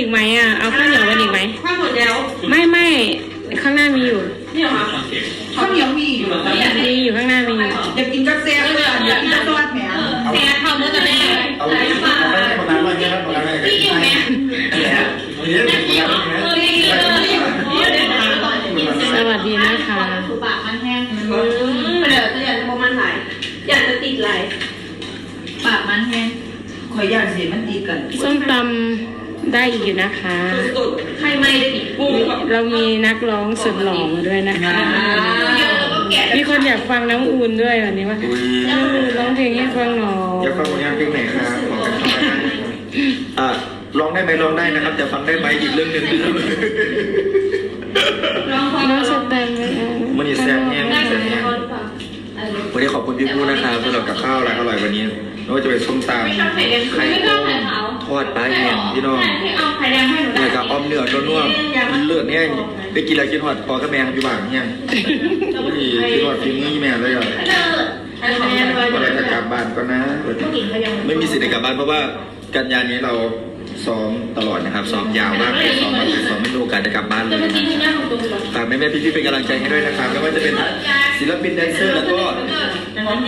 อีกไหมอะ เอาข้าวเหนียวกันอีกไหมข้าวหมดแล้วไม่ไม่ข้างหน้ามีอยู่นี่เหรอคะข้าวเหนียวมีอยู่มีอยู่ข้างหน้ามีอยู่อยากกินกาแฟเลยอยากกินสวัสดิ์แหมแซ่ทำเมื่อจะได้เอาไปเอาไปประมาณวันนี้ครับประมาณวันพี่นี้อิ่มไหมนี่พี่อิ่มเออพี่อิ่มเลยเดี๋ยวนะสวัสดีนะคะถูปากมันแห้งเดี๋ยวจะอยากจะบอกมันไหลอยากจะติดไหลปากมันแห้งขอยย่านเสียมันตีกันส้มตำ ได้อีกอยู่นะคะ สุดๆใครไม่ได้อีกปูเรามีนักร้องสุดหล่อมาด้วยนะคะเยอะแล้วก็แกะมีคนอยากฟังน้องอูนด้วยวันนี้ว่าน้องอูนร้องเพลงให้ฟังหน่ออยากฟังผลงานเพลงไหนครับบอกกันเข้ามาอ่าร้องได้ไหมร้องได้นะครับ แต่ฟังได้ไหมอีกเรื่องหนึ่งนะครับลองฟังน้องสแตมป์ไหมอะมันนี่แซ่บแห้งได้แซ่บไหมแห้งคนฟังวันนี้ขอบคุณพี่ผู้นะครับสำหรับกับข้าวอร่อยอร่อยวันนี้ไม่ว่าจะเป็นส้มตำไม่ชอบไข่แดงไข่ไม่ชต้อบมไข่ขาวท อดปลาแห้งพี่น้องให้เอาไข่แดงให้หนูเนี่ยกับอ้อมเนื้อนุ่มๆเลือดเนี่ยได้กินแล้วกินหอดพอกับแมงอยู่บ้างเนี่ยพี่กินหอดกินมื้อแม่เลยอะเลิศไข่แดงเลยวันไหนจะกลับบ้านก็นะ ไม่มีสิทธิ์ได้กลับบ้านเพราะว่ากันยานี้เราซ้อมตลอดนะครับซ้อมยาวมากเลยซ้อมมาซ้อมไม่มีโอกาสได้กลับบ้านเลจะยมานะกินที่หน้าของตรงนี้ฝากแม่แม่พี่พี่ๆเป็นกำลังใจให้ด้วยนะครับไม่ว่าจะเป็นศิลปินแดนเซอร์แล้วก็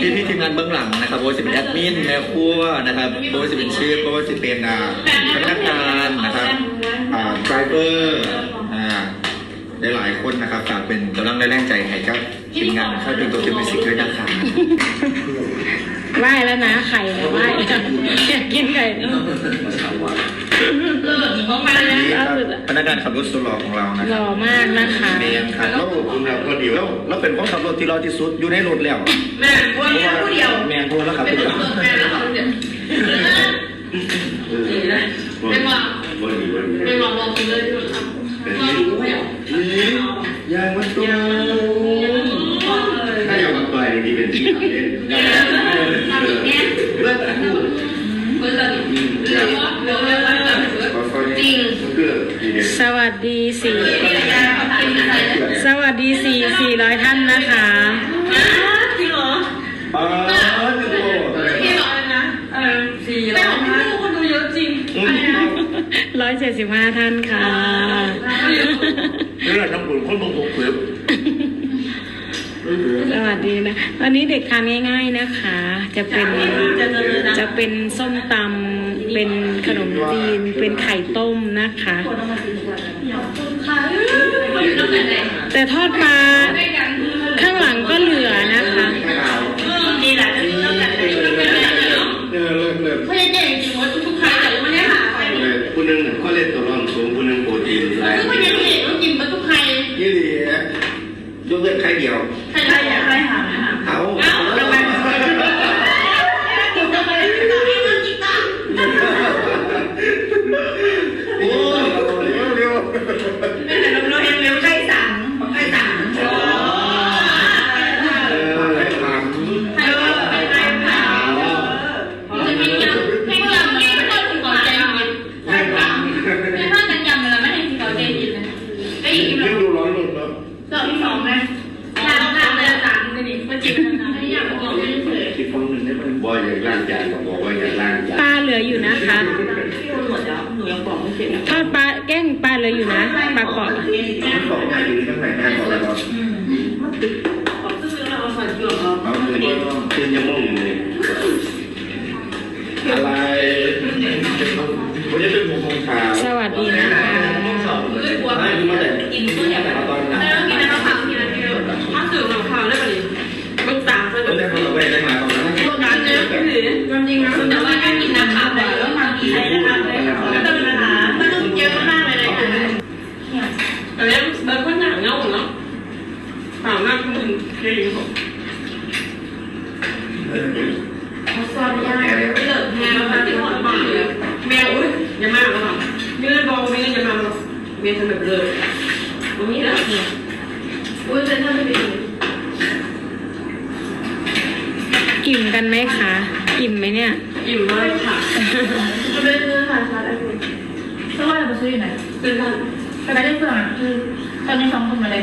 พี่พี่ๆทีมงานเบื้องหลังนะครับไม่ว่าจะเป็นแอดมินแม่ครัวนะครับไม่ว่าจะเป็นเชฟไม่ว่าจะเป็นอ่าพนักงานนะครับอ่าไดรเวอร์อ่าหลายๆคนนะครับฝากเป็นกำลังแรงใจให้กับทีมงานค่ายเพลงตัวเต็มมิวสิกด้วยนะครับไหว้แล้วนะไข่เนี่ยไหว้อยากกินไข่ เนอะเลิศของมันนี่ครับพนักงานขับรถสุดหล่อของเรานะหครัล่บอมากนะคะเมนครับแล้วเราดีแล้วเราเป็นคนขับรถที่รอที่สุดอยู่ในรถแล้วแม่พวกนี้ผู้เดียวแมนพูดแล้วขับเป็นผู้เดียวตัวแม่แล้วเขาเดียวเป็นว่าเป็นว่าลองกินเลยที่มันทำก็รู้ไม่เอายางมันตัวถ้าอยากมาต่อยนี่เป็นที่ทำเองท ดีสี่เขาทำอะไรสวัสดีสี่สี่ร้อยท่านนะคะจริงเหรออ๋อจะโตพี่บอกเลยนะเออสี่แต่ของพี่ลูกคนดูเยอะจริงร้อยเจ็ดสิบห้าท่านค่ะนี่แหละน้ำปุ่นคนบางคนเผือกสวัสดีนะ วันนี้เด็กทานง่าย ๆนะคะ จะเป็นจะเป็นส้มตำ เป็นขนมจีน เป็นไข่ต้มนะคะค่ะมันอยู่ตรงไหนไหนแต่ทอดปลาด้วยกันข้างหลังก็เหลือนะคะดีแหละจะรู้แล้วกันเรื่องเป็นอะไรเนาะเออเลิกเลิกไม่ได้เก่งจริงว่าทุกๆครั้งแต่ไม่ได้หาใครเลยผู้หนึ่งข้อเล่นตัวรองสูงผู้หนึ่งโปรตีนแรคืงอไม่ได้เก่งต้องกินมาทุกใครยี่หลียกเว้นใครเดียว ลาเหลืออยู่นะคะพี่โดนหมดแล้วหนูยังบอกไม่เสร็จทอดปลาแกล้งปลาเหลืออยู่นะปลากรอบมันสองอย่างอยู่ที่ข้างไหนแม่บอกเลยว่าบอกซึ่งเราเอาใส่เกลือเอาเอาคือว่าเช่นยังมองอยู่เลยอะไรวันนี้เป็นหกโมงเช้าสวั คุณเก่งผมเขาซ่อนยากไม่เลิกแมวมาที่หอดบ้านเลยแมวอุ้ยอย่ามาแล้วค่ะมีเงินบอกมีเงินอย่ามาหรอกเมียทำแบบเลยตรงนี้แล้วเนี่ยอุ้ยเป็นท่านไม่ดีอิ่มกันไหมคะ อิ่มไหมเนี่ย อิ่มมากค่ะจะไปซื้อค่ะชาร์จไอโฟนสวัสดิ์มาซื้ออยู่ไหนเป็นท่านไปได้เพื่อนคือตอนนี้สองคนมาเลย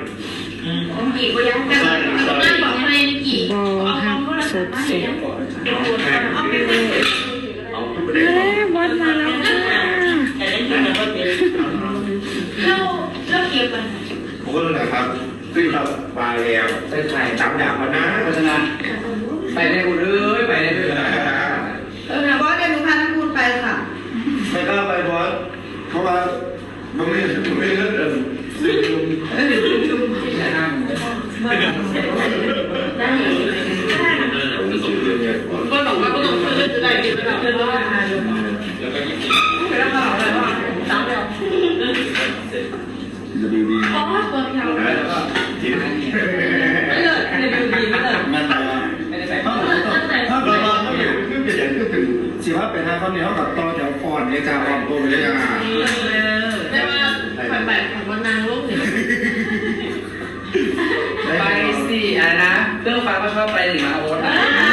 มมี่กี่ก็ยังแต่นั่นบอกให้กี่บอฮักสดสดเอาทุกประเอ้เด็นยบอสมาแล้วค่ะเราเราเก็บมันผมก็รู้นะครับซึ่งเราปลาแล้วไปถ่ายตามอย่างมานะโฆษณาไปได้กูเลยไปได้เลย เออบอสเดี๋ยวหนูพาน้ำมูลไปค่ะ ไม่กล้าไปบอสเพราะว่ามันไม่ไม่เลิกเดินซึ่ง ก็บอกว่าก็ต้องซื้อจะได้กินแล้วก็ว่าแล้วก็อะไรว่าสามเดียว จะดีดี เพราะว่าเปิดยาว แล้วก็ทีนี้ ไม่เลิกเลยดูดีไม่เลิก มันอะไร ไม่ได้ไป ถ้าถ้าเราเราไม่อยู่ขึ้นไปอย่างขึ้นถึง สิว่าเป็นห้าข้อนี้เท่า กับต่อแถวก่อนเนี่ยจ้าความโกงเลยจ้าได้ว่าผ่านแบบของวันนางลูกเนี่ยไปสิอะนะเรื่องฟ้าก็ชอบไปหรือมาโอ๊ตง